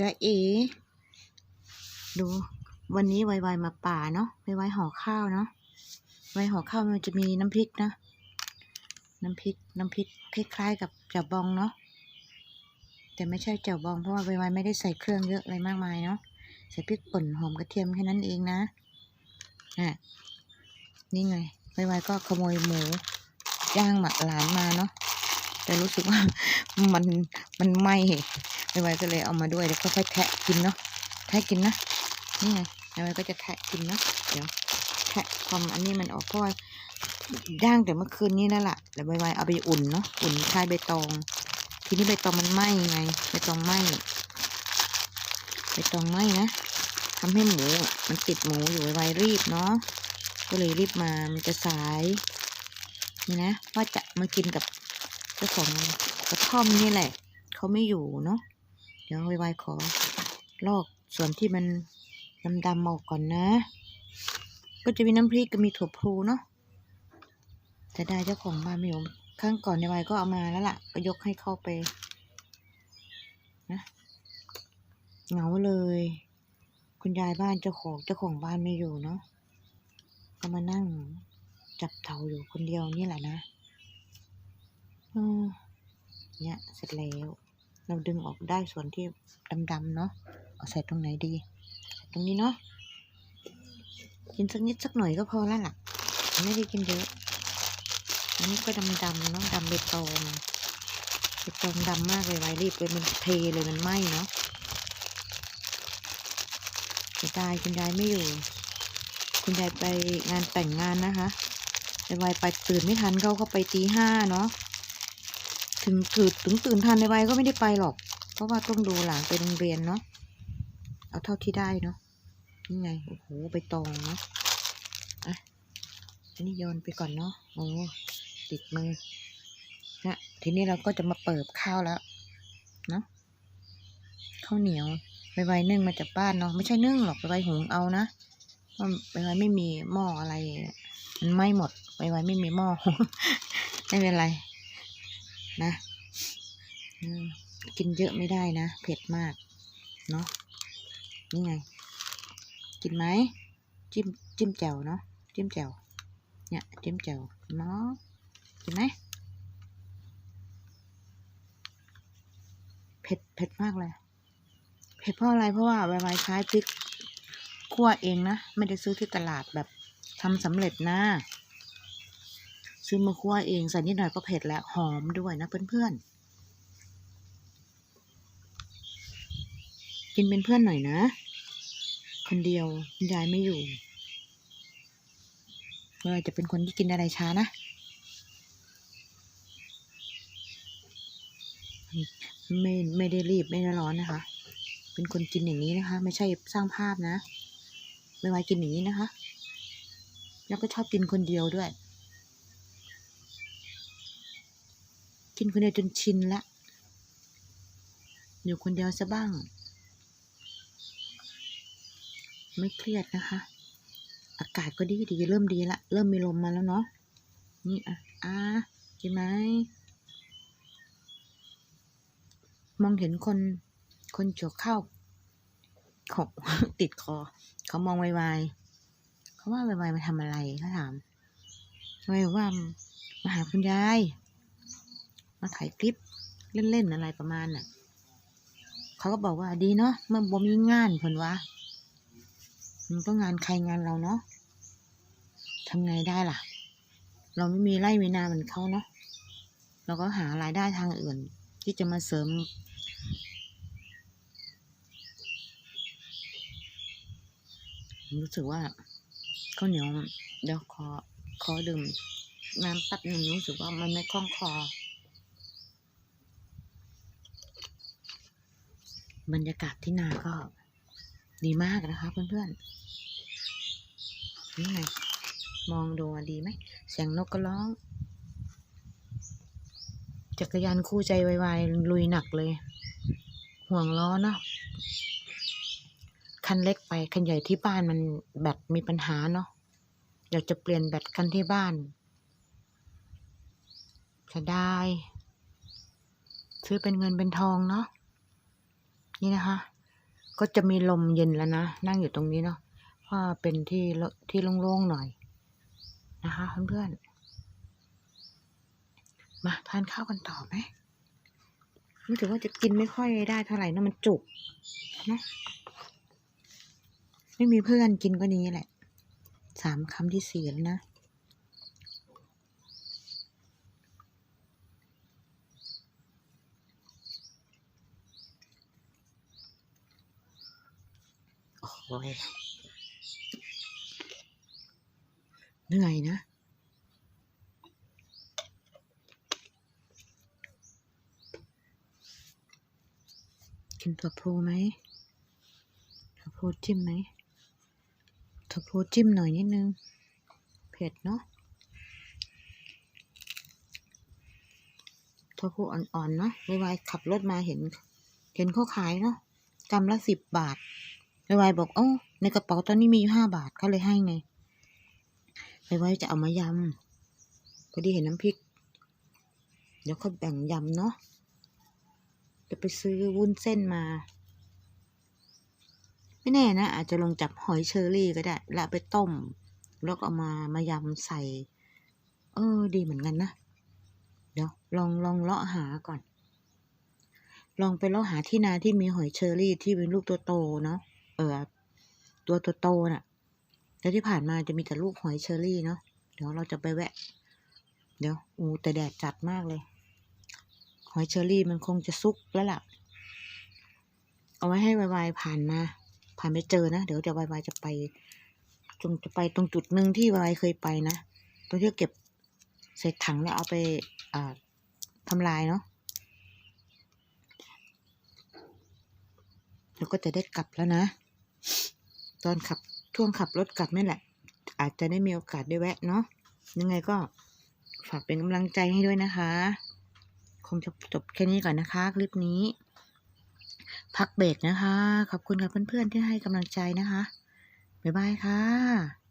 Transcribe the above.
จะเอ ดูวันนี้ไวๆมาป่าเนาะไวๆห่อข้าวเนาะไวห่อข้าวมันจะมีน้ำพริกนะ น้ำพริกน้ำพริกคล้ายๆกับแจ่วบองเนาะแต่ไม่ใช่แจ่วบองเพราะว่าไวๆไม่ได้ใส่เครื่องเยอะอะไรมากมายเนาะใส่พริกป่นหอมกระเทียมแค่นั้นเองนะอะนี่ไงไวๆก็ขโมยหมูย่างหมักหลานมาเนาะแต่รู้สึกว่ามันมันไหม้ ไวๆก็เลยเอามาด้วยแล้วก็ค่อยๆแทะกินเนาะแทะกินนะนี่ไงไวๆก็จะแทะกินเนาะเดี๋ยวแทะความอันนี้มันออกเพราะว่าย่างแต่เมื่อคืนนี้นั่นแหละแล้วไวๆเอาไปอุ่นเนาะอุ่นคลายใบตอง ทีนี้ใบตองมันไหม้ไงใบตองไหม้ใบตองไหม้นะทำให้หมูมันติดหมูอยู่ไวๆรีบเนาะก็เลยรีบมามันจะสายนี่นะว่าจะมากินกับเจ้าของกระท่อมนี่แหละ เขาไม่อยู่เนาะ เดี๋ยวไวๆขอ ลอกส่วนที่มันดำๆออกก่อนนะ ก็จะมีน้ำพริกก็มีถั่วพลูเนาะแต่ได้เจ้าของบ้านไม่อยู่ข้างก่อนในไวก็เอามาแล้วล่ะ ก็ยกให้เข้าไปนะเหงาเลย คุณยายบ้านเจ้าของเจ้าของบ้านไม่อยู่เนาะก็มานั่งจับเตาอยู่คนเดียวนี่แหละนะอเนี่ยเสร็จแล้ว เราดึงออกได้ส่วนที่ดำๆเนาะเอาใส่ตรงไหนดี ตรงนี้เนาะกินสักนิดสักหน่อยก็พอแล้วล่ะ ไม่ได้กินเยอะ อันนี้ก็ดำๆเนาะดำใบตองใบตองดำมากเลยไว้รีบเลยมันเทเลยมันไหม้เนาะเสียายคุณยายไม่อยู่ คุณยายไปงานแต่งงานนะคะในวัยไปตื่นไม่ทันเขาก็ไปตีห้าเนาะ ถึงตื่นถึงตื่นทันในวัยก็ไม่ได้ไปหรอก เพราะว่าต้องดูหลานไปโรงเรียนเนาะเอาเท่าที่ได้เนาะนี่ไงโอ้โหไปตองเนาะอะอันนี้โยนไปก่อนเนาะโอ้ติดมือนะทีนี้เราก็จะมาเปิบข้าวแล้วเนาะข้าวเหนียวไปไวๆนึ่งมาจากบ้านเนาะไม่ใช่นึ่งหรอกไปไวๆหุงเอานะเพราะไปไวๆไม่มีหม้ออะไร มันไม่หมดไวๆไม่มีหม้อไม่เป็นไร นะกินเยอะไม่ได้นะ เผ็ดมาก เนาะนี่ไง กินไหม จิ้ม จิ้มแจ่วเนาะ จิ้มแจ่ว เนี่ย จิ้มแจ่วเนาะ กินไหม เผ็ด เผ็ดมากเลย เผ็ดเพราะอะไร เพราะว่าไวๆใช้พริกคั่วเองนะ ไม่ได้ซื้อที่ตลาดแบบทำสำเร็จนะ ซื้อมาคั่วเองใส่นิดหน่อยก็เผ็ดแล้วหอมด้วยนะเพื่อนๆ กินเป็นเพื่อนหน่อยนะ คนเดียวคุณยายไม่อยู่เราจะเป็นคนที่กินอะไรช้านะ ไม่ไม่ได้รีบไม่ได้ร้อนนะคะ เป็นคนกินอย่างนี้นะคะ ไม่ใช่สร้างภาพนะ ไม่ไว้กินอย่างนี้นะคะ แล้วก็ชอบกินคนเดียวด้วย กินคนเดียวจนชินละ อยู่คนเดียวซะบ้าง ไม่เครียดนะคะ อากาศก็ดีดีเริ่มดีละ เริ่มมีลมมาแล้วเนาะ นี่อะ อะกินไหม มองเห็นคน คนเกี่ยวข้าวของติดคอ เขามองไวๆเขาว่าไวๆมาทำอะไรเขาถามไวว่ามาหาคุณยาย มาถ่ายคลิปเล่นๆอะไรประมาณน่ะ เขาก็บอกว่าดีเนาะมันบ่มีงานเพิ่นวะมันก็งานใครงานเราเนาะทำไงได้ล่ะ เราไม่มีไร่มีนาเหมือนเขาเนาะเราก็หารายได้ทางอื่น ที่จะมาเสริม รู้สึกว่าข้าวเหนียวเดี๋ยวขอขอดื่มน้ำแป๊บหนึ่งรู้สึกว่ามันไม่คล่องคอ บรรยากาศที่นาก็ดีมากนะคะ เพื่อนๆนี่ไงมองดูดีไหมเสียงนกก็ร้อง จักรยานคู่ใจไวๆลุยหนักเลย ห่วงล้อเนาะคันเล็กไปคันใหญ่ที่บ้านมันแบตมีปัญหาเนาะอยากจะเปลี่ยนแบตคันที่บ้านจะได้ซื้อเป็นเงินเป็นทองเนาะ นี่นะคะ ก็จะมีลมเย็นแล้วนะ นั่งอยู่ตรงนี้เนาะเพราะเป็นที่โลที่โล่งๆหน่อยนะคะเพื่อนๆมาทานข้าวกันต่อไหมรู้สึกว่าจะกินไม่ค่อยได้เท่าไหร่นะมันจุกนะไม่มีเพื่อนกินก็นี้แหละ สามคำที่สี่แล้วนะ โอ้ยเหนื่อยนะกินถั่วพลูไหมถั่วพลูจิ้มไหมถั่วพลูจิ้มหน่อยนิดนึง เผ็ดเนาะถั่วพลูอ่อนๆเนาะวายขับรถมาเห็น เห็นเขาขายเนาะกำละสิบบาท วายบอกเอ้าในกระเป๋าตอนนี้มีอยู่ห้าบาทเขาเลยให้ไงวายจะเอามายำพอดีเห็นน้ำพริก เดี๋ยวเขาแบ่งยำเนาะจะไปซื้อวุ้นเส้นมา ไม่แน่นะ อาจจะลองจับหอยเชอรี่ก็ได้ แล้วไปต้ม แล้วก็เอามามายำใส่ เออ ดีเหมือนกันนะ เดี๋ยวลองลองเลาะหาก่อน ลองไปเลาะหาที่นาที่มีหอยเชอรี่ที่เป็นลูกตัวโตเนาะ เออตัวตัวโตน่ะแล้วที่ผ่านมาจะมีแต่ลูกหอยเชอรี่เนาะ เดี๋ยวเราจะไปแวะ เดี๋ยวอู้แต่แดดจัดมากเลย หอยเชอรี่มันคงจะซุกแล้วล่ะ เอาไว้ให้วายๆผ่านมา ผ่านไปเจอนะ เดี๋ยวจะวายๆจะไปจงจะไปตรงจุดหนึ่งที่วายเคยไปนะ ตรงที่เก็บใส่ถังแล้วเอาไปอ่าทำลายเนาะแล้วก็จะได้กลับแล้วนะ ตอนขับช่วงขับรถกลับนี่แหละ อาจจะได้มีโอกาสได้แวะเนาะยังไงก็ฝากเป็นกำลังใจให้ด้วยนะคะ คงจะจบแค่นี้ก่อนนะคะคลิปนี้ พักเบรกนะคะ ขอบคุณกับเพื่อนๆที่ให้กำลังใจนะคะ บ๊ายบายค่ะ